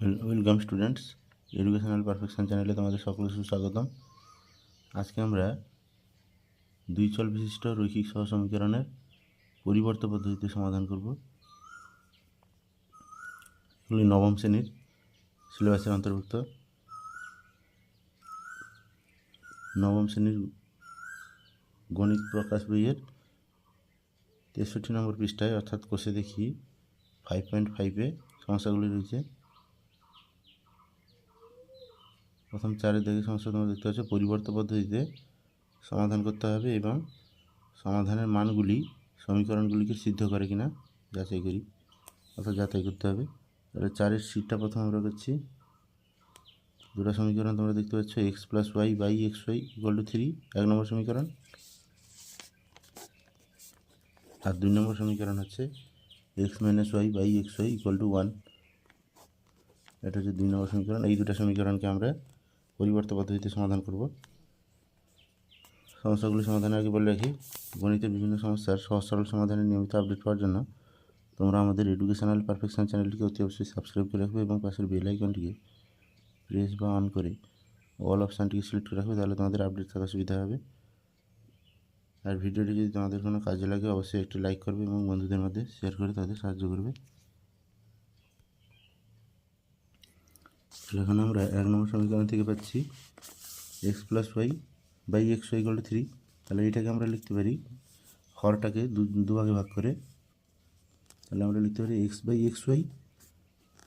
Welcome students educational perfection চ্যানেলে তোমাদের সকলকে সুস্বাগতম। আজকে আমরা দুই চল বিশিষ্ট রৈখিক সহ সমীকরণের পরিবর্ত পদ্ধতিতে সমাধান করব। এগুলি নবম শ্রেণির সিলেবাসের অন্তর্ভুক্ত। নবম শ্রেণির গণিত প্রকাশ বইয়ের তেষট্টি নম্বর পৃষ্ঠায় অর্থাৎ কোষে দেখি ফাইভ পয়েন্ট ফাইভে সমস্যাগুলি রয়েছে। প্রথম চারের দিকে সমস্যা তোমরা দেখতে পাচ্ছ পরিবর্ত পদ্ধতিতে সমাধান করতে হবে এবং সমাধানের মানগুলি, সমীকরণগুলিকে সিদ্ধ করে কিনা যাচাই করি, অর্থাৎ যাচাই করতে হবে। তাহলে চারের সিটটা প্রথম আমরা করছি। দুটো সমীকরণ তোমরা দেখতে পাচ্ছ x plus y by x y equal to three এক নম্বর সমীকরণ। আর দুই নম্বর সমীকরণ হচ্ছে x minus y by x y equal to one এটা হচ্ছে দুই নম্বর সমীকরণ। এই দুটো সমীকরণকে আমরা পরিবর্ত পদ্ধতিতে সমাধান করব। সমস্যাগুলি সমাধানের আগে বলে রাখি, গণিতের বিভিন্ন সমস্যার সহজ সরল সমাধানের নিয়মিত আপডেট পাওয়ার জন্য তোমরা আমাদের এডুকেশনাল পারফেকশন চ্যানেলটিকে অতি অবশ্যই সাবস্ক্রাইব করে রাখবে এবং পাশের বেল আইকনটিকে প্রেস বা অন করে অল অপশানটিকে সিলেক্ট করে রাখবে, তাহলে তোমাদের আপডেট থাকা সুবিধা হবে। আর ভিডিওটি যদি তোমাদের কোনো কাজে লাগে, অবশ্যই একটি লাইক করবে এবং বন্ধুদের মধ্যে শেয়ার করে তাদের সাহায্য করবে। তাহলে এখন আমরা এক নম্বর সমীকরণ থেকে পাচ্ছি x plus y by x y equal three তাহলে এটাকে আমরা লিখতে পারি, হরটাকে দুভাগে ভাগ করে। তাহলে আমরা লিখতে পারি x by x y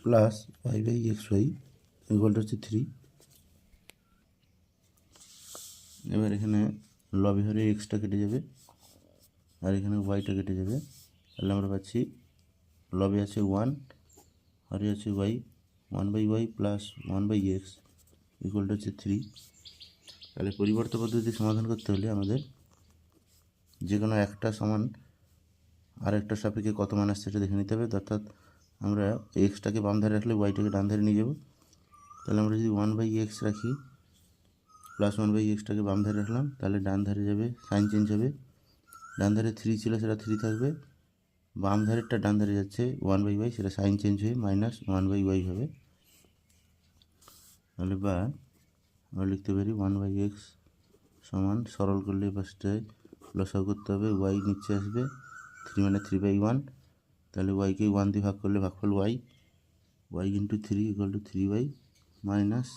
plus y by x y to হচ্ছে থ্রি এবার এখানে লবে হরে এক্সটা কেটে যাবে আর এখানে ওয়াইটা কেটে যাবে। তাহলে আমরা পাচ্ছি লবে আছে ওয়ান হরে আছে y one by y plus one by x equal to হচ্ছে থ্রি তাহলে পরিবর্তন পদ্ধতি সমাধান করতে হলে আমাদের যে কোনো একটা সমান আর একটা সাপেক্ষে কত মান আসছে সেটা দেখে নিতে হবে। অর্থাৎ আমরা এক্সটাকে বাম ধারে রাখলে ওয়াইটাকে ডান ধারে নিয়ে যাব। তাহলে আমরা যদি ওয়ান বাই এক্স রাখি প্লাস ওয়ান বাই এক্সটাকে বাম ধারে রাখলাম, তাহলে ডান ধারে যাবে সাইন চেঞ্জ হবে। ডান ধারে থ্রি ছিল সেটা থ্রি থাকবে। বাম ধারেরটা ডান ধারে যাচ্ছে ওয়ান বাই ওয়াই সেটা সাইন চেঞ্জ হয়ে মাইনাস ওয়ান বাই ওয়াই হবে। তাহলে বা আমরা লিখতে পারি ওয়ান বাই এক্স সমান সরল করলে পাশটায় লসাও করতে হবে ওয়াই নিচে আসবে থ্রি মানে থ্রি বাই ওয়ান তাহলে ওয়াইকে ওয়ান দিয়ে ভাগ করলে ভাগফল y y into three equal to three y minus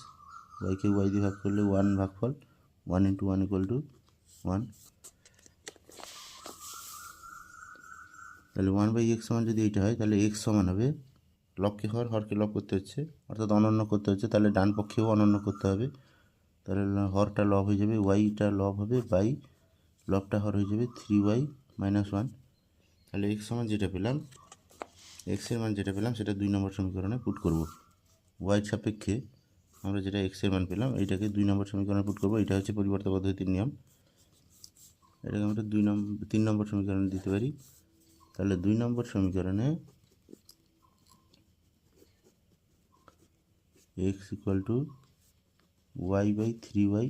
ওয়াইকে y দিয়ে ভাগ করলে ওয়ান ভাগফল one into one equal to one তাহলে ওয়ান বাই এক্স সমান যদি এইটা হয়, তাহলে এক্স সমান হবে লবকে হর হরকে লব করতে হচ্ছে, অর্থাৎ অনন্য করতে হচ্ছে, তাহলে ডান পক্ষেও অনন্য করতে হবে। তাহলে হরটা লব হয়ে যাবে, ওয়াইটা লব হবে বাই, লবটা হর হয়ে যাবে থ্রি ওয়াই মাইনাস ওয়ান। তাহলে এক্স সমান যেটা পেলাম এক্সের মান যেটা পেলাম, সেটা দুই নম্বর সমীকরণে পুট করব। ওয়াই সাপেক্ষে আমরা যেটা এক্সের মান পেলাম, এইটাকে দুই নম্বর সমীকরণে পুট করব, এটা হচ্ছে পরিবর্তন পদ্ধতির নিয়ম। এটাকে আমরা দুই নম্বর তিন নম্বর সমীকরণে দিতে পারি। তাহলে দুই নম্বর সমীকরণে x equal to y by three y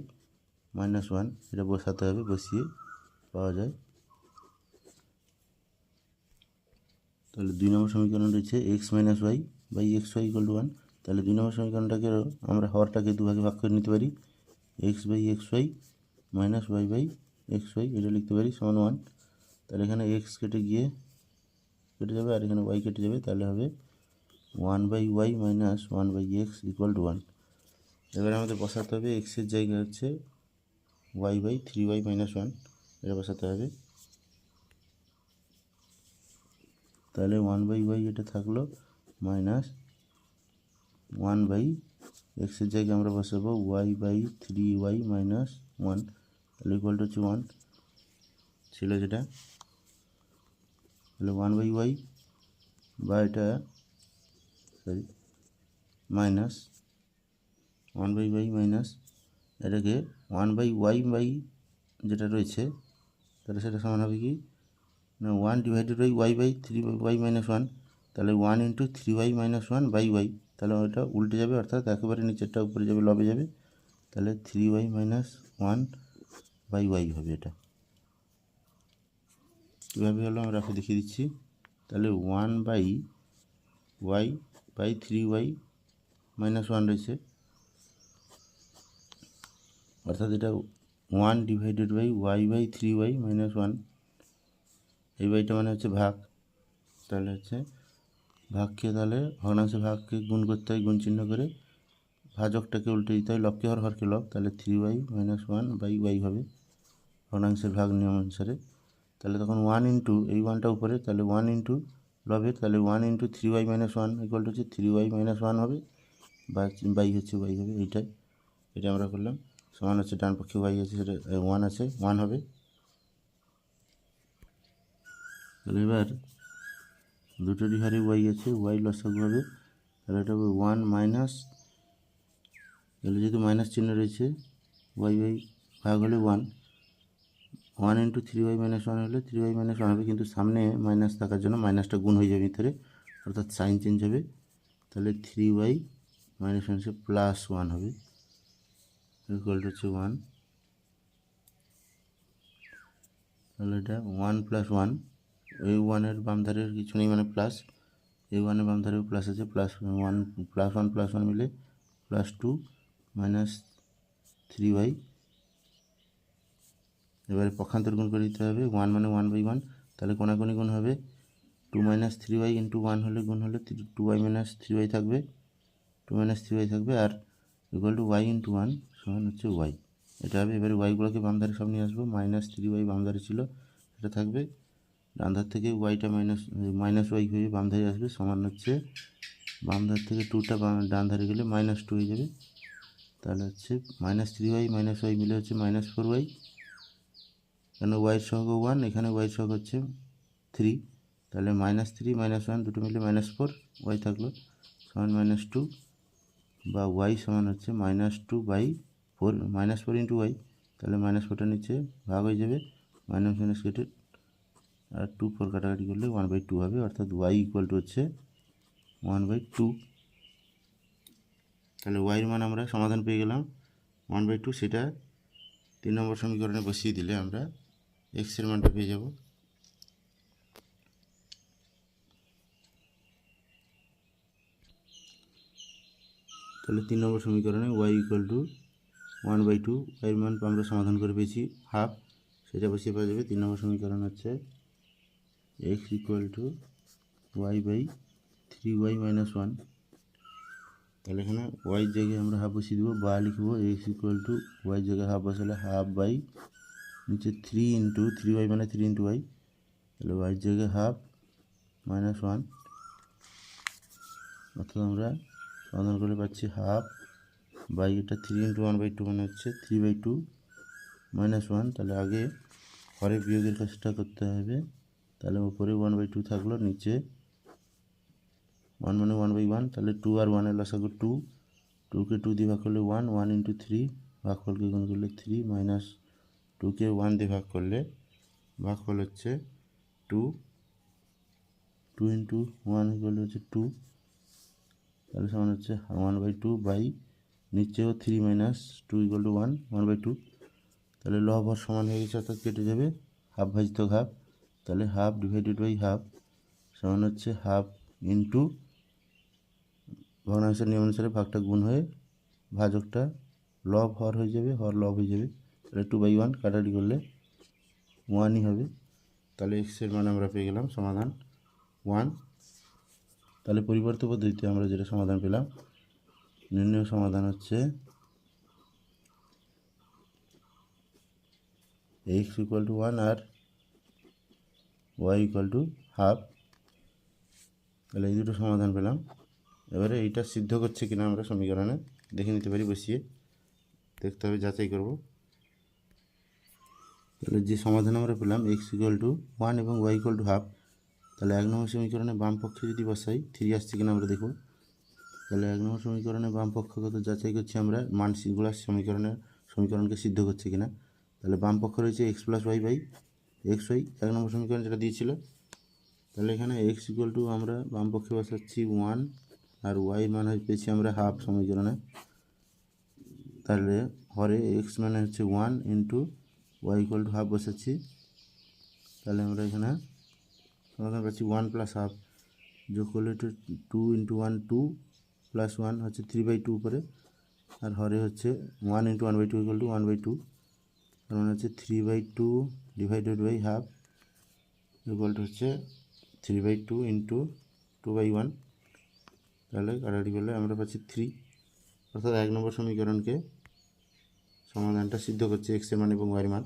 minus one এটা বসাতে হবে, বসিয়ে পাওয়া যায়। তাহলে দুই নম্বর সমীকরণ রয়েছে x minus y by x y equal to one তাহলে দুই নম্বর সমীকরণটাকে আমরা হরটাকে দুভাগে ভাগ করে নিতে পারি। X by x y minus y by x y এটা লিখতে পারি, সমান ওয়ান তাহলে এখানে এক্স কেটে গিয়ে কেটে যাবে আর এখানে ওয়াই কেটে যাবে, তাহলে হবে one by y minus one by x equal to one. এবার আমাদের বসাতে হবে এক্সের জায়গা হচ্ছে y by three y minus one. এটা বসাতে হবে। তাহলে ওয়ান বাই ওয়াই এটা থাকল মাইনাস ওয়ান বাই এক্সের জায়গায় আমরা বসাবো y by three y minus one. তাহলে ইকুয়াল টু হচ্ছে ওয়ান। ছিল যেটা। তাহলে ওয়ান বাই ওয়াই বা এটা sorry minus one by y minus এটাকে ওয়ান বাই ওয়াই বাই যেটা রয়েছে, তাহলে সেটা সমান হবে কি? না one divided by y by three y minus one তাহলে one into three y minus one by y তাহলে ওইটা উল্টে যাবে, অর্থাৎ একেবারে নিচেরটা উপরে যাবে, লবে যাবে, তাহলে three y minus one by y হবে এটা। কীভাবে হলো? আমরা দেখিয়ে দিচ্ছি। তাহলে one by y by three y minus one রয়েছে। অর্থাৎ এটা one divided by y by three y minus one এই বাইটা মানে হচ্ছে ভাগ। তাহলে হচ্ছে ভাগকে তাহলে ভগ্নাংশে ভাগকে গুণ করতে হয়, গুণ চিহ্ন করে। ভাজকটাকে উল্টে দিতে হয়, লবকে হর হরকে লব। তাহলে three y minus one by y হবে ভগ্নাংশের ভাগ নিয়ম অনুসারে। তাহলে তখন ওয়ান ইন্টু এই ওয়ানটা উপরে, তাহলে ওয়ান ইন্টু লবের তাহলে one into three y minus one equal to হচ্ছে থ্রি ওয়াই মাইনাস ওয়ান হবে। বা বাই হচ্ছে ওয়াই হবে এইটাই। এটা আমরা করলাম। সমান হচ্ছে ডান পক্ষে ওয়াই আছে, সেটা ওয়ান আছে ওয়ান হবে। তাহলে এবার দুটোরই হারে ওয়াই আছে ওয়াই লসাগু হবে। তাহলে এটা হবে ওয়ান মাইনাস তাহলে যেহেতু মাইনাস চিহ্ন রয়েছে ওয়াই ওয়াই ভাগ হলে one one into three y minus one হলে থ্রি ওয়াই মাইনাস ওয়ান হবে, কিন্তু সামনে মাইনাস থাকার জন্য মাইনাসটা গুণ হয়ে যাবে ভিতরে অর্থাৎ সাইন চেঞ্জ হবে। তাহলে থ্রি ওয়াই মাইনাস ওয়ান হচ্ছে প্লাস ওয়ান হবে ইকুয়াল টু হচ্ছে ওয়ান তাহলে এটা ওয়ান প্লাস ওয়ান এই ওয়ানের বাম ধারের কিছু নেই মানে প্লাস এই ওয়ানের বাম ধারেও প্লাস আছে plus one plus one plus one মিলে plus two minus three y এবারে পক্ষান্তর গুণ করে দিতে হবে ওয়ান মানে ওয়ান বাই ওয়ান তাহলে কোনাকুনি গুণ হবে two minus three y into one হলে গুণ হলে two y minus three y থাকবে টু মাইনাস থ্রি ওয়াই থাকবে, আর equal to y into one সমান হচ্ছে ওয়াই এটা হবে, এবারে ওয়াইগুলোকে বাম ধারে সব নিয়ে আসব মাইনাস থ্রি ওয়াই বাম ধারে ছিল, এটা থাকবে, ডান ধার থেকে ওয়াইটা মাইনাস মাইনাস ওয়াই হয়ে বাম ধারে আসবে, সমান হচ্ছে, বাম ধার থেকে টুটা ডান ধারে গেলে মাইনাস টু হয়ে যাবে, তাহলে হচ্ছে minus three y minus y মিলে হচ্ছে মাইনাস ফোর ওয়াই কেন ওয়াইয়ের সহগ ওয়ান এখানে ওয়াইয়ের সহগ হচ্ছে থ্রি তাহলে মাইনাস থ্রি মাইনাস ওয়ান দুটো মিলে মাইনাস ফোর ওয়াই থাকল সমান মাইনাস টু বা ওয়াই সমান হচ্ছে minus two by four minus four into y তাহলে মাইনাস ফোরটা নিচে ভাগ হয়ে যাবে মাইনাস মাইনাস কেটে আর টু ফোর কাটাকাটি করলে ওয়ান বাই টু হবে, অর্থাৎ ওয়াই ইকুয়াল টু হচ্ছে ওয়ান বাই টু তাহলে ওয়াইয়ের মান আমরা সমাধান পেয়ে গেলাম ওয়ান বাই টু সেটা তিন নম্বর সমীকরণে বসিয়ে দিলে আমরা এক্সের মানটা পেয়ে যাব। তাহলে তিন নম্বর সমীকরণে y equal to one by two ওয়াইয়ের মান আমরা সমাধান করে পেয়েছি হাফ সেটা বসিয়ে পাওয়া যাবে। তিন নম্বর সমীকরণ হচ্ছে x equal to y by three y minus one তাহলে এখানে ওয়াইয়ের জায়গায় আমরা হাফ বসিয়ে দেবো, বা লিখব এক্স ইকুয়াল টু ওয়াইয়ের জায়গায় হাফ বসালে হাফ বাই নিচে থ্রি ইন্টু থ্রি ওয়াই মানে থ্রি ইন্টু ওয়াই তাহলে ওয়াইয়ের জায়গায় হাফ মাইনাস ওয়ান অর্থাৎ আমরা সমাধান করে পাচ্ছি হাফ বাই এটা three into one by two মানে হচ্ছে three by two minus one তাহলে আগে হরে বিয়োগের কাজটা করতে হবে, তাহলে উপরে ওয়ান বাই টু থাকল, নিচে ওয়ান মানে ওয়ান বাই ওয়ান তাহলে টু আর ওয়ানের লসাগু টু টুকে টু দিয়ে ভাগ করলে ওয়ান ওয়ান ইন্টু থ্রি ভাগফলকে গুণ করলে থ্রি মাইনাস টুকে ওয়ান দিয়ে ভাগ করলে ভাগফল হচ্ছে two two into one equal হচ্ছে টু তাহলে সমান হচ্ছে ওয়ান বাই টু বাই নিচেও three minus two equal to one one by two তাহলে লব হর সমান হয়ে গেছে, অর্থাৎ কেটে যাবে হাফ ভাজিত হাফ তাহলে হাফ ডিভাইডেড বাই হাফ সমান হচ্ছে হাফ ইন্টু ভগ্নাংশের নিয়ম অনুসারে ভাগটা গুণ হয়ে ভাজকটা লব হর হয়ে যাবে হর লব হয়ে যাবে। তাহলে টু বাই ওয়ান কাটাটি করলে ওয়ানই হবে। তাহলে এক্সের মান আমরা পেয়ে গেলাম সমাধান ওয়ান তাহলে পরিবর্ত পদ্ধতিতে আমরা যেটা সমাধান পেলাম, নির্ণয় সমাধান হচ্ছে এক্স ইকুয়াল টু ওয়ান আর ওয়াই ইকুয়াল টু হাফ তাহলে এই দুটো সমাধান পেলাম। এবারে এইটা সিদ্ধ করছে কিনা আমরা সমীকরণে দেখে নিতে পারি, বসিয়ে দেখতে হবে, যাচাই করব। তাহলে যে সমাধান আমরা পেলাম এক্স ইকুয়াল টু ওয়ান এবং ওয়াই ইকুয়াল টু হাফ তাহলে এক নম্বর সমীকরণে বাম পক্ষে যদি বসাই থ্রি আসছে কিনা আমরা দেখব তাহলে এক নম্বর সমীকরণে বাম পক্ষগত যাচাই করছি আমরা, মান মানসিকগুলো সমীকরণের সমীকরণকে সিদ্ধ করছে কিনা। তাহলে বাম পক্ষ রয়েছে x plus y by x y এক নম্বর সমীকরণ যেটা দিয়েছিল। তাহলে এখানে এক্স ইকুয়াল টু আমরা বাম পক্ষে বসাচ্ছি ওয়ান আর ওয়াই মান হয় পেয়েছি আমরা হাফ সমীকরণে। তাহলে হরে এক্স মানে হচ্ছে one into y equal to half বসাচ্ছি তাহলে আমরা এখানে সমাধান পাচ্ছি ওয়ান প্লাস হাফ যোগ করলে two two into one two plus one হচ্ছে থ্রি বাই টু উপরে। আর হরে হচ্ছে one into one by two equal to one by two তার মানে হচ্ছে three by two divided by half equal to হচ্ছে three by two into two by one তাহলে কাটাকাটি করলে আমরা পাচ্ছি থ্রি অর্থাৎ এক নম্বর সমীকরণকে সমাধানটা সিদ্ধ করছে এক্সের মান এবং ওয়াই মান।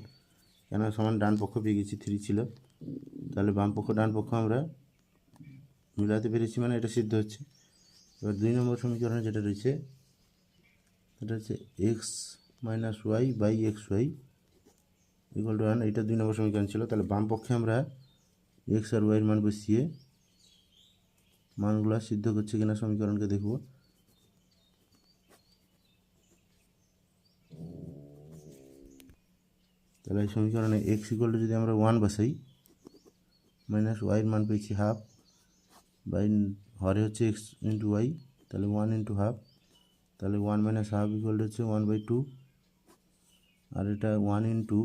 কেন সমান ডান পক্ষ পেয়ে গেছি থ্রি ছিল। তাহলে বাম পক্ষ, ডান পক্ষ আমরা মিলাতে পেরেছি মানে এটা সিদ্ধ হচ্ছে। এবার দুই নম্বর সমীকরণে যেটা রয়েছে এটা হচ্ছে x minus y by x y equal to one এইটা দুই নম্বর সমীকরণ ছিল। তাহলে বাম পক্ষে আমরা এক্স আর ওয়াইয়ের মান বসিয়ে মানগুলো সিদ্ধ করছে কিনা সমীকরণকে দেখব। তাহলে এই সমীকরণে এক্স ইকুয়াল টু যদি আমরা ওয়ান বসাই মাইনাস ওয়াইয়ের মান পেয়েছি হাফ বাই হরে হচ্ছে এক্স ইন্টু ওয়াই তাহলে ওয়ান ইন্টু হাফ তাহলে one minus half equal to হচ্ছে ওয়ান বাই টু আর এটা one into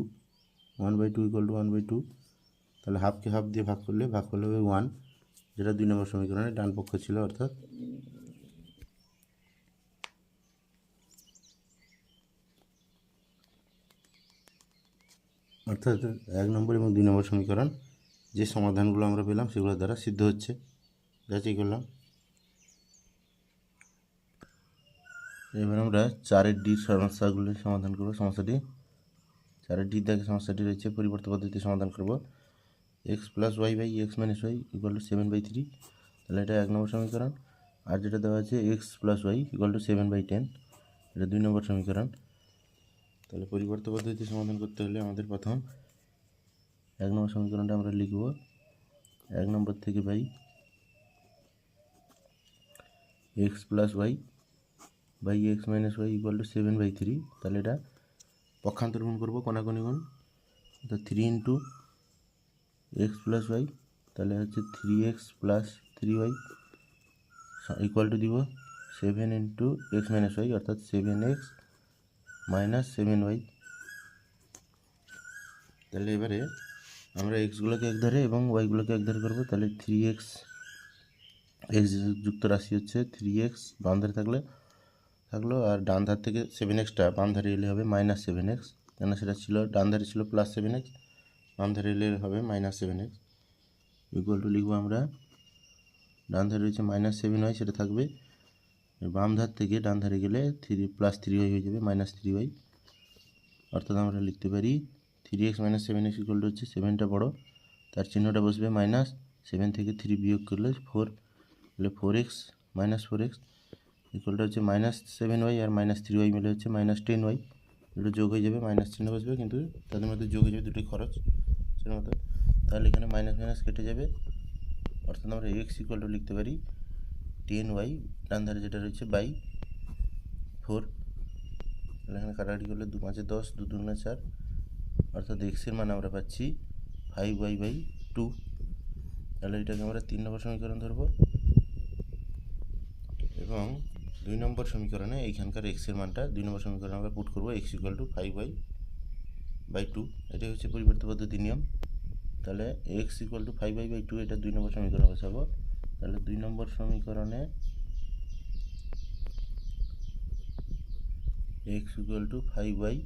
one by two equal to one by two তাহলে হাফকে হাফ দিয়ে ভাগ করলে ভাগ করলে হবে ওয়ান যেটা দুই নম্বর সমীকরণে ডান পক্ষ ছিল, অর্থাৎ অর্থাৎ এক নম্বর এবং দুই নম্বর সমীকরণ, যে সমাধানগুলো আমরা পেলাম সেগুলোর দ্বারা সিদ্ধ হচ্ছে। যাচাই করলাম। এবার আমরা চারের ডি সমস্যাগুলির সমাধান করব, সমস্যাটি। চারের ডি দাগে সমস্যাটি রয়েছে পরিবর্তন পদ্ধতিতে সমাধান করব। X plus y by x minus y equal to seven by three তাহলে এটা এক নম্বর সমীকরণ। আর যেটা দেওয়া আছে x plus y equal to seven by ten এটা দুই নম্বর সমীকরণ। তাহলে পরিবর্তন পদ্ধতিতে সমাধান করতে হলে আমাদের প্রথম এক নম্বর সমীকরণটা আমরা লিখব। এক নম্বর থেকে by x plus y by x minus y equal to seven by three তাহলে এটা পক্ষান্তর গুণ করব কোনাকুনি গুণ। অর্থাৎ three into x plus y তাহলে হচ্ছে three x plus three y equal to দিব seven into x minus y অর্থাৎ seven x minus seven y তাহলে এবারে আমরা এক্সগুলোকে এক ধারে এবং ওয়াইগুলোকে এক ধারে করব, তাহলে থ্রি এক্স এক্স যুক্ত রাশি হচ্ছে থ্রি এক্স বাম ধারে থাকলে, থাকল, আর ডান ধার থেকে সেভেন এক্সটা বাম ধারে এলে হবে মাইনাস সেভেন এক্স কেন সেটা ছিল, ডান ধারে ছিল প্লাস সেভেন এক্স বাম ধারে এলে হবে minus seven x equal to লিখব আমরা, ডান ধারে রয়েছে মাইনাস সেভেন ওয়াই সেটা থাকবে বাম ধার থেকে ডান ধারে গেলে থ্রি প্লাস থ্রি ওয়াই হয়ে যাবে মাইনাস থ্রি ওয়াই অর্থাৎ আমরা লিখতে পারি three x minus seven x equal হচ্ছে সেভেনটা বড়ো। তার চিহ্নটা বসবে মাইনাস সেভেন থেকে থ্রি বিয়োগ করলে ফোর তাহলে four x minus four x ইকুয়ালটা হচ্ছে মাইনাস সেভেন ওয়াই আর মাইনাস থ্রি ওয়াই মিলে হচ্ছে মাইনাস টেন ওয়াই দুটো যোগ হয়ে যাবে মাইনাস চিহ্ন বসবে, কিন্তু তাদের মধ্যে যোগ হয়ে যাবে দুটোই খরচ। সেটার মতো তাহলে এখানে মাইনাস মাইনাস কেটে যাবে। অর্থাৎ আমরা এক্স ইকুয়াল টু লিখতে পারি টেন ওয়াই ডান ধারে যেটা রয়েছে বাই ফোর, এখানে কাটাকাটি করলে দু পাঁচে দশ, দু দুগুণে চার, অর্থাৎ এক্সের মান আমরা পাচ্ছি ফাইভ ওয়াই বাই টু তাহলে এটাকে আমরা তিন নম্বর সমীকরণ ধরবো। এবং দুই নম্বর সমীকরণে এইখানকার এক্সের মানটা দুই নম্বর সমীকরণে আমরা পুট করব x equal to five y by two এটাই হচ্ছে পরিবর্তন পদ্ধতি নিয়ম। তাহলে x equal to five y by two এটা দুই নম্বর সমীকরণ বসাবো। তাহলে দুই নম্বর সমীকরণে x equal to five y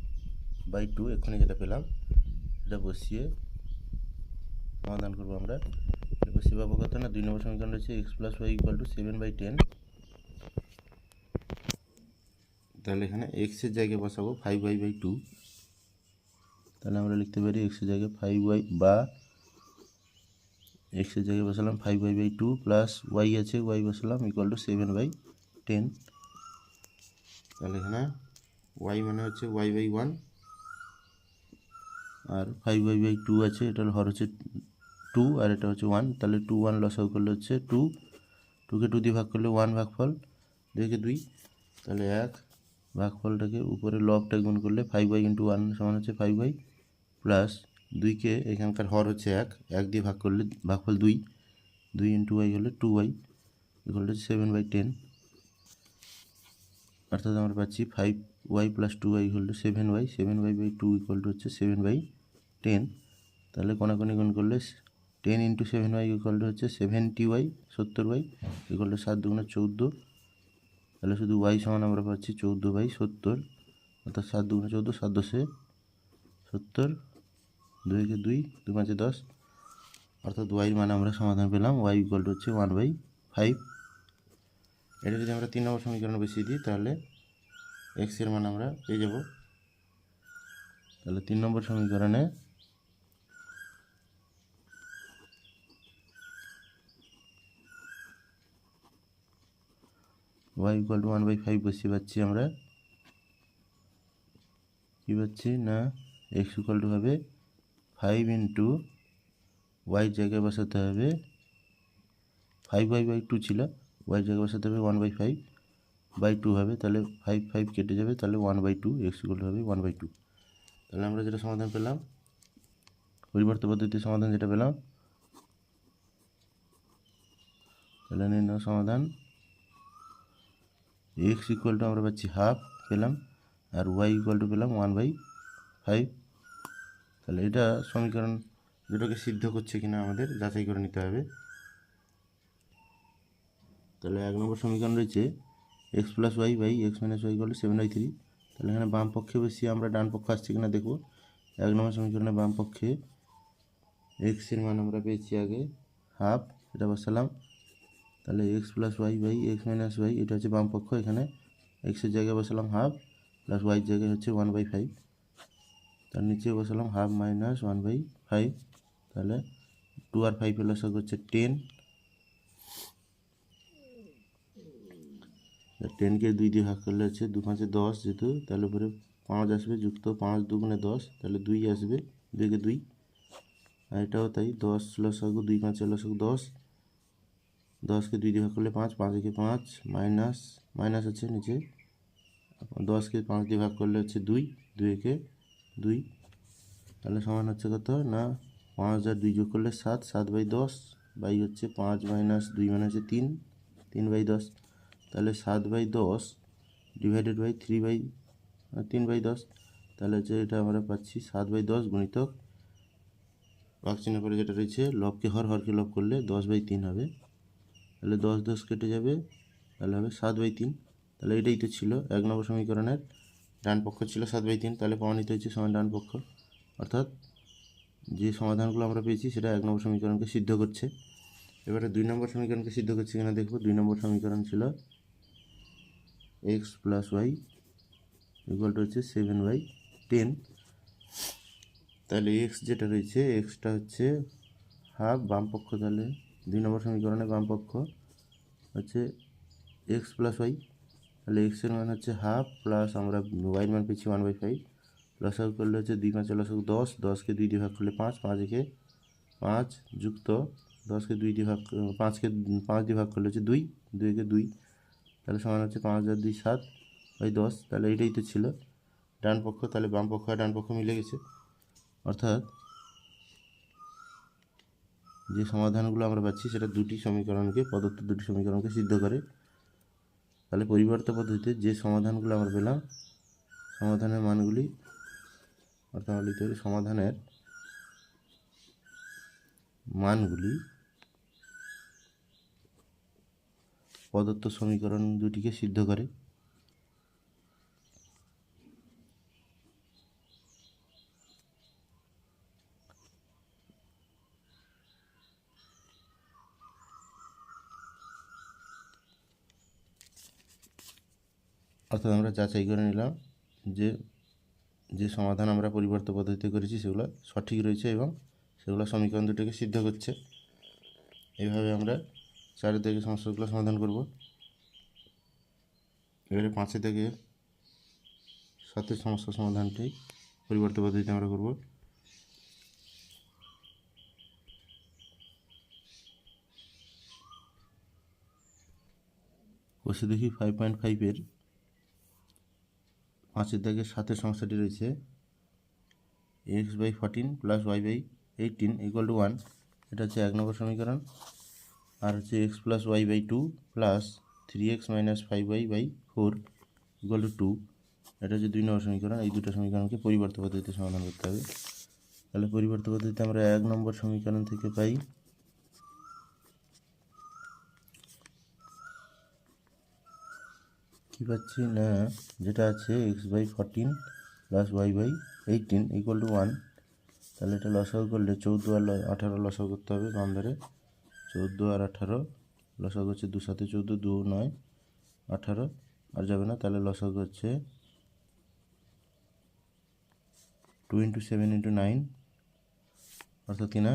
by two এক্ষুনি যেটা পেলাম এটা বসিয়ে সমাধান করব আমরা। বসিয়ে পাবো কত না? দুই নম্বর সমীকরণ রয়েছে x plus y equal to seven by ten তাহলে এখানে এক্সের জায়গায় বসাবো ফাইভ ওয়াই বাই টু তাহলে আমরা লিখতে পারি এক্সের জায়গায় ফাইভ ওয়াই বা এক্সের জায়গায় বসালাম five y by two plus y আছে ওয়াই বসালাম equal to seven by ten তাহলে এখানে ওয়াই মানে হচ্ছে ওয়াই বাই ওয়ান আর ফাইভ ওয়াই বাই টু আছে এটা হর হচ্ছে টু আর এটা হচ্ছে ওয়ান তাহলে টু ওয়ান লস আউট করলে হচ্ছে টু টুকে টু দিয়ে ভাগ করলে ওয়ান ভাগফল দুইকে দুই। তাহলে এক, ভাগফলটাকে উপরে লবটা গুণ করলে ফাইভ ওয়াই ইন্টু ওয়ান সমান হচ্ছে ফাইভ ওয়াই প্লাস দুইকে এখানকার হর হচ্ছে এক। এক দিয়ে ভাগ করলে ভাগফল দুই। দুই ইন্টু ওয়াই হলে two y equal to seven by ten অর্থাৎ আমরা পাচ্ছি five y plus two y equal to seven y seven y by two equal to হচ্ছে সেভেন বাই টেন তাহলে কোনাকুনি গুণ করলে ten into seven y equal to হচ্ছে seventy y সত্তর ওয়াই ইকুয়াল টু সাত দুগুণে চৌদ্দো। তাহলে শুধু ওয়াই সমান আমরা পাচ্ছি চৌদ্দো বাই সত্তর। অর্থাৎ সাত দুগুণে চৌদ্দো, সাত দশে সত্তর। দুই একে দুই দু পাঁচে দশ। অর্থাৎ ওয়াইয়ের মানে আমরা সমাধান পেলাম। ওয়াই ইকুয়াল টু হচ্ছে ওয়ান বাই ফাইভ এটা যদি আমরা তিন নম্বর সমীকরণে বসিয়ে দিই, তাহলে এক্সের মান আমরা পেয়ে যাব। তাহলে তিন নম্বর সমীকরণে y equal to one by five বসিয়ে পাচ্ছি আমরা। কী পাচ্ছি না? এক্স ইকুয়াল টু হবে ফাইভ ইন্টু ওয়াই জায়গায় বসাতে হবে ফাইভ ওয়াই বাই টু ছিল ওয়াই জায়গায় বসাতে হবে one by five by two হবে, তাহলে ফাইভ ফাইভ কেটে যাবে, তাহলে one by two x equal হবে ওয়ান বাই টু তাহলে আমরা যেটা সমাধান পেলাম পরিবর্তন পদ্ধতির সমাধান যেটা পেলাম, তাহলে নির্ণয় সমাধান এক্স ইকুয়াল টু আমরা পাচ্ছি হাফ পেলাম, আর ওয়াই ইকুয়াল টু পেলাম ওয়ান বাই ফাইভ তাহলে এটা সমীকরণ দুটোকে সিদ্ধ করছে কিনা আমাদের যাচাই করে নিতে হবে। তাহলে এক নম্বর সমীকরণ রয়েছে x plus y by x minus y to seven by three তাহলে এখানে বাম পক্ষে বেশি আমরা ডান পক্ষ আসছে কিনা দেখব। এক নম্বর সমীকরণে বাম পক্ষে এক্সের মান আমরা পেয়েছি আগে হাফ এটা বসালাম। তাহলে x plus y by x minus y এটা হচ্ছে বাম পক্ষ, এখানে এক্সের জায়গায় বসালাম হাফ প্লাস ওয়াইয়ের জায়গায় হচ্ছে ওয়ান বাই ফাইভ তার নিচে বসালাম half minus one by five তাহলে টু আর ফাইভ প্লাস হচ্ছে টেন টেনকে দুই দিয়ে ভাগ করলে হচ্ছে দু পাঁচে দশ যেহেতু, তাহলে উপরে পাঁচ আসবে, যুক্ত পাঁচ দুগুণে দশ, তাহলে দুই আসবে, দুইকে দুই। আর এটাও তাই, দশ লসাগু দুই পাঁচে লসাগু দশ। দশকে দুই দিয়ে ভাগ করলে পাঁচ পাঁচ একে পাঁচ মাইনাস মাইনাস হচ্ছে নিচে। দশকে পাঁচ দিয়ে ভাগ করলে হচ্ছে দুই দুই একে দুই। তাহলে সমান হচ্ছে কত? না, পাঁচ হাজার দুই যোগ করলে সাত সাত বাই দশ বাই হচ্ছে পাঁচ মাইনাস দুই মানে হচ্ছে তিন তিন বাই দশ। তাহলে সাত বাই দশ ডিভাইডেড বাই থ্রি বাই তিন বাই দশ। তাহলে হচ্ছে এটা আমরা পাচ্ছি সাত বাই দশ গুণিতক চিহ্ন করে যেটা রয়েছে, লবকে হর, হরকে লব করলে দশ বাই তিন হবে। তাহলে দশ দশ কেটে যাবে, তাহলে হবে সাত বাই তিন। তাহলে এটাই তো ছিল এক নম্বর সমীকরণের। ডান পক্ষ ছিল সাত বাই তিন, তাহলে প্রমাণিত হচ্ছে সমান ডান পক্ষ। অর্থাৎ যে সমাধানগুলো আমরা পেয়েছি, সেটা এক নম্বর সমীকরণকে সিদ্ধ করছে। এবারে দুই নম্বর সমীকরণকে সিদ্ধ করছে কিনা দেখব। দুই নম্বর সমীকরণ ছিল x plus y equal to হচ্ছে সেভেন বাই টেন তাহলে এক্স যেটা রয়েছে এক্সটা হচ্ছে হাফ বাম পক্ষ, তাহলে দুই নম্বর সমীকরণে বাম পক্ষ হচ্ছে এক্স প্লাস ওয়াই তাহলে এক্সের মান হচ্ছে হাফ প্লাস আমরা ওয়াইয়ের মান পেয়েছি ওয়ান বাই ফাইভ লসাগু করলে হচ্ছে দুই পাঁচে লসাগু দশ, দশকে দুই দিয়ে ভাগ করলে পাঁচ পাঁচ একে পাঁচ যুক্ত দশকে দুই দিয়ে ভাগ পাঁচকে পাঁচ দিয়ে ভাগ করলে হচ্ছে দুই দুইকে দুই, তাহলে সমান হচ্ছে পাঁচ হাজার দুই সাত বাই দশ, তাহলে এটাই তো ছিল। ডান পক্ষ, তাহলে বাম পক্ষ আর ডান পক্ষ মিলে গেছে। অর্থাৎ যে সমাধানগুলো আমরা পাচ্ছি সেটা দুটি সমীকরণকে, প্রদত্ত দুটি সমীকরণকে সিদ্ধ করে। তাহলে পরিবর্ত পদ্ধতিতে যে সমাধানগুলো আমরা পেলাম, সমাধানের মানগুলি অর্থাৎ লিখতে সমাধানের মানগুলি প্রদত্ত সমীকরণ দুটিকে সিদ্ধ করে। অর্থাৎ আমরা যাচাই করে নিলাম যে যে সমাধান আমরা পরিবর্ত পদ্ধতিতে করেছি সেগুলো সঠিক রয়েছে এবং সেগুলো সমীকরণ দুটোকে সিদ্ধ করছে। এইভাবে আমরা চারের থেকে সমস্যাগুলো সমাধান করব। এবারে পাঁচের থেকে সাতের সমস্যা সমাধানটি পরিবর্ত পদ্ধতিতে আমরা করব। বসে দেখি ফাইভ পয়েন্ট ফাইভের পাঁচের দাগের সাথে সমস্যাটি রয়েছে। X by fourteen plus y by eighteen equal to one এটা হচ্ছে এক নম্বর সমীকরণ। আর হচ্ছে x plus y by two plus three x minus five y by four equal to two এটা হচ্ছে দুই নম্বর সমীকরণ। এই দুটো সমীকরণকে পরিবর্ত পদ্ধতিতে সমাধান করতে হবে। তাহলে পরিবর্ত পদ্ধতিতে আমরা এক নম্বর সমীকরণ থেকে পাই কী পাচ্ছি, না, যেটা আছে x by fourteen plus y by eighteen equal to one তাহলে এটা লসাগু করলে চৌদ্দো আর আঠারো লসাগু করতে হবে, বাম ধারে চৌদ্দো আর আঠারো, লসাগু হচ্ছে দু সাথে চৌদ্দো দু নয়, আঠারো, আর যাবে না, তাহলে লসাগু হচ্ছে two into seven into nine অর্থাৎ কিনা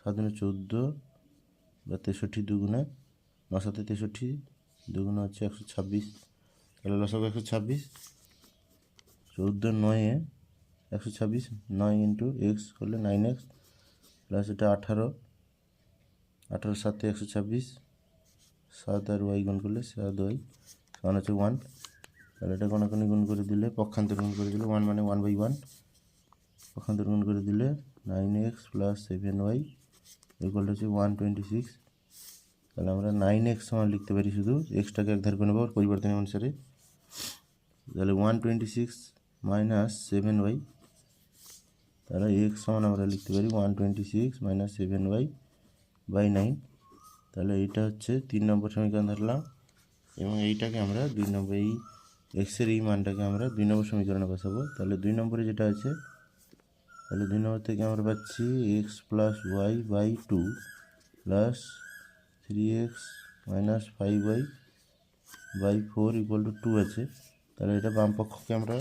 সাত চৌদ্দো বা তেষট্টি দুগুণে ন সাথে তেষট্টি, দুগুণে হচ্ছে একশো ছাব্বিশ তাহলে লসাগু একশো ছাব্বিশ, চৌদ্দো নয়ে একশো ছাব্বিশ, নয় ইন্টু এক্স করলে নাইন এক্স, প্লাস এটা আঠারো আঠারো সাতে একশো ছাব্বিশ, সাত আর ওয়াই গুণ করলে সাত ওয়াই, সমান হচ্ছে ওয়ান, তাহলে এটা কোনাকুনি গুণ করে দিলে পক্ষান্তর গুণ করে দিলে ওয়ান মানে ওয়ান বাই ওয়ান, পক্ষান্তর গুণ করে দিলে nine x plus seven y equal হচ্ছে ওয়ান টোয়েন্টি সিক্স তাহলে আমরা নাইন এক্স সমান লিখতে পারি শুধু এক্সটাকে এক ধার করে নেব, পরিবর্তনের অনুসারে। তাহলে one twenty six minus seven y তাহলে এক্স সমান আমরা লিখতে পারি one twenty six minus seven y by nine তাহলে এইটা হচ্ছে তিন নম্বর সমীকরণ ধরলাম, এবং এইটাকে আমরা দুই নম্বর, এই এক্সের এই মানটাকে আমরা দুই নম্বর সমীকরণে বসাবো। তাহলে দুই নম্বরে যেটা আছে, তাহলে দুই নম্বর থেকে আমরা পাচ্ছি x plus y by two plus three x minus five y by four equal to two আছে। তাহলে এটা বাম পক্ষকে আমরা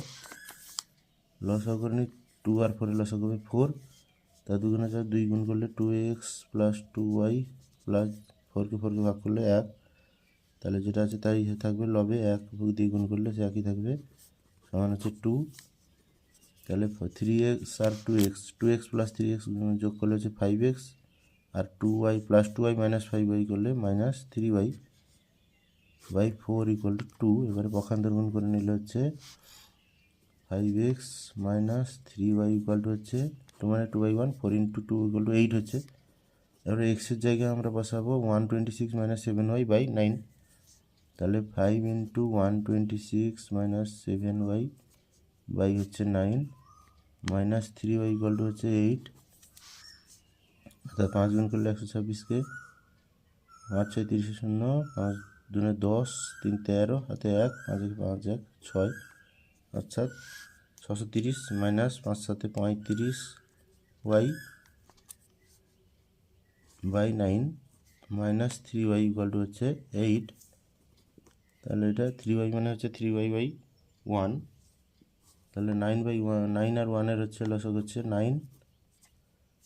লসাগু করে নিই টু আর ফোরে লসাগু হবে ফোর তা দুগুণে চার, দুই গুণ করলে two x plus two y plus ফোরকে ফোরকে ভাগ করলে এক। তাহলে যেটা আছে তাই থাকবে লবে এক দিয়ে গুণ করলে সে একই থাকবে, সমান হচ্ছে টু তাহলে থ্রি এক্স আর two x two x plus three x যোগ করলে হচ্ছে ফাইভ এক্স আর two y plus two y minus five y করলে minus three y by four equal to two এবারে পক্ষান্তর গুণ করে নিলে হচ্ছে five x minus three y equal to হচ্ছে টু মানে two by one four into two equal to eight হচ্ছে। এবারে এক্সের জায়গায় আমরা বসাবো one twenty six minus seven y by nine তাহলে five into one twenty six minus seven y by হচ্ছে nine minus three y equal to হচ্ছে eight অর্থাৎ পাঁচ গুণ করলে একশো ছাব্বিশকে পাঁচ ছয় তিরিশে শূন্য, পাঁচ দুনে দশ, তিন তেরো, হাতে এক, পাঁচ এক পাঁচ এক, ছয়। অর্থাৎ ছশো তিরিশ মাইনাস পাঁচ সাথে পঁয়ত্রিশ y by nine minus three y equal to হচ্ছে এইট। তাহলে এটা থ্রি ওয়াই মানে হচ্ছে থ্রি ওয়াই বাই ওয়ান। তাহলে নাইন বাই ওয়ান নাইন আর ওয়ানের হচ্ছে লসক হচ্ছে নাইন।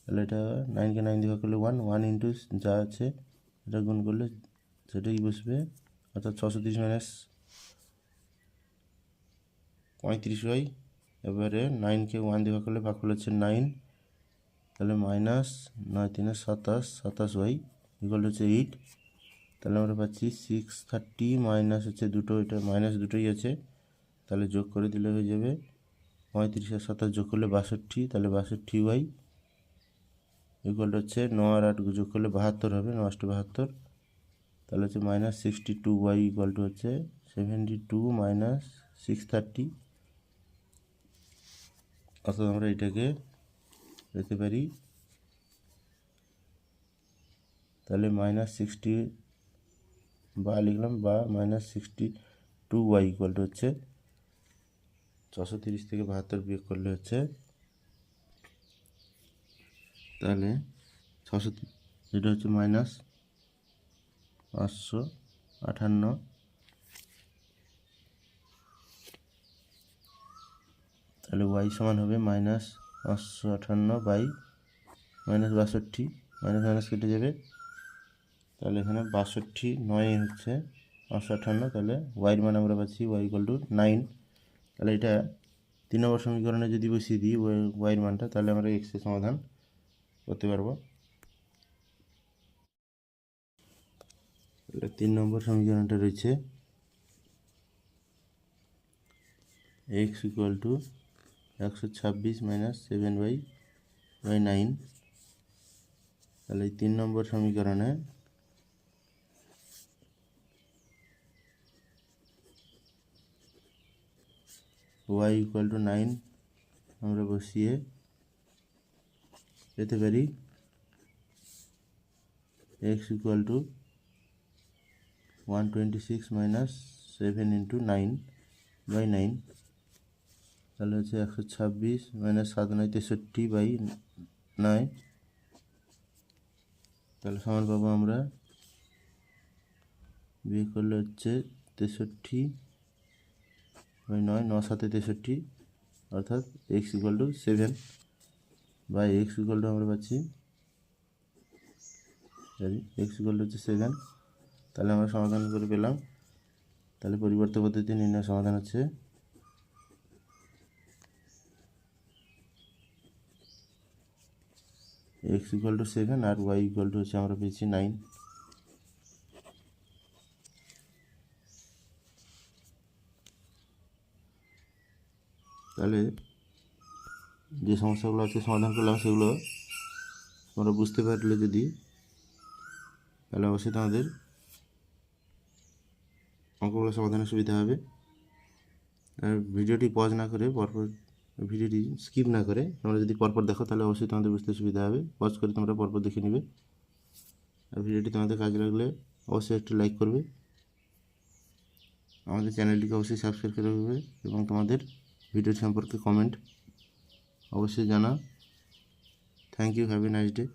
তাহলে এটা নাইনকে নাইন দিয়ে করলে ওয়ান ওয়ান ইন্টু যা আছে এটা গুণ করলে সেটাই বসবে, অর্থাৎ ছশো তিরিশ মাইনাস পঁয়ত্রিশ ওয়াই এবারে নাইনকে ওয়ান দিয়ে করলে ভাগ করলে হচ্ছে নাইন তাহলে মাইনাস নয় তিনে সাতাশ সাতাশ ওয়াই ইকুয়াল হচ্ছে এইট তাহলে আমরা পাচ্ছি সিক্স থার্টি মাইনাস হচ্ছে দুটো, এটা মাইনাস দুটোই আছে, তাহলে যোগ করে দিলে হয়ে যাবে পঁয়ত্রিশ আর সাতাশ যোগ করলে বাষট্টি, তাহলে বাষট্টি ওয়াই ইকুয়াল হচ্ছে ন আর আট যোগ করলে বাহাত্তর হবে নশটি বাহাত্তর। তাহলে হচ্ছে minus sixty two y equal to হচ্ছে seventy two minus six thirty অর্থাৎ আমরা এটাকে পেতে পারি। তাহলে মাইনাস সিক্সটি বা লিখলাম বা minus sixty two y equal to হচ্ছে ছশো তিরিশ থেকে বাহাত্তর বিয়োগ করলে হচ্ছে তাহলে ছশো এটা হচ্ছে মাইনাস পাঁচশো আটান্ন তাহলে ওয়াই সমান হবে মাইনাস পাঁচশো আটান্ন বাই মাইনাস বাষট্টি। মাইনাস মাইনাস কেটে যাবে। তাহলে এখানে বাষট্টি নয় হচ্ছে পাঁচশো আটান্ন তাহলে ওয়াইয়ের মান আমরা পাচ্ছি ওয়াই ইকুয়াল টু নাইন তাহলে এটা তিন নম্বর সমীকরণে যদি বসিয়ে দিই ওয়াইয়ের মানটা, তাহলে আমরা এক্সের সমাধান করতে পারব। তিন নম্বর সমীকরণটা রয়েছে। এক্স ইকুয়াল টু একশো ছাব্বিশ minus seven by by nine তাহলে এই তিন নম্বর সমীকরণে ওয়াই ইকুয়াল টু নাইন আমরা বসিয়ে পেতে পারি। X equal to one twenty six minus seven into nine by nine তাহলে হচ্ছে একশো ছাব্বিশ মাইনাস সাত নয় তেষট্টি বাই নয় তাহলে সমান পাবো আমরা বিয়ে করলে হচ্ছে তেষট্টি বাই নয় ন সাতে তেষট্টি, অর্থাৎ x equal to seven by x equal to আমরা পাচ্ছি। সরি এক্স ইকুয়াল টু হচ্ছে সেভেন তাহলে আমরা সমাধান করে পেলাম। তাহলে পরিবর্তন পদ্ধতি নির্ণয় সমাধান হচ্ছে। এক্স ইকুয়াল টু সেভেন আর ওয়াই ইকুয়াল টু হচ্ছে আমরা পেয়েছি নাইন তাহলে যে সমস্যাগুলো আছে, সমাধান করলাম সেগুলো তোমরা বুঝতে পারলে যদি, তাহলে অবশ্যই তোমাদের অঙ্কগুলো সমাধানের সুবিধা হবে। আর ভিডিওটি পজ না করে, পরপর ভিডিওটি স্কিপ না করে, তোমরা যদি পরপর দেখো, তাহলে অবশ্যই তোমাদের বুঝতে সুবিধা হবে। পজ করে তোমরা পরপর দেখে নেবে। আর ভিডিওটি তোমাদের কাজে লাগলে অবশ্যই একটু লাইক করবে। আমাদের চ্যানেলটিকে অবশ্যই সাবস্ক্রাইব করে রাখবে এবং তোমাদের ভিডিও সম্পর্কে কমেন্ট অবশ্যই জানা thank you have a nice day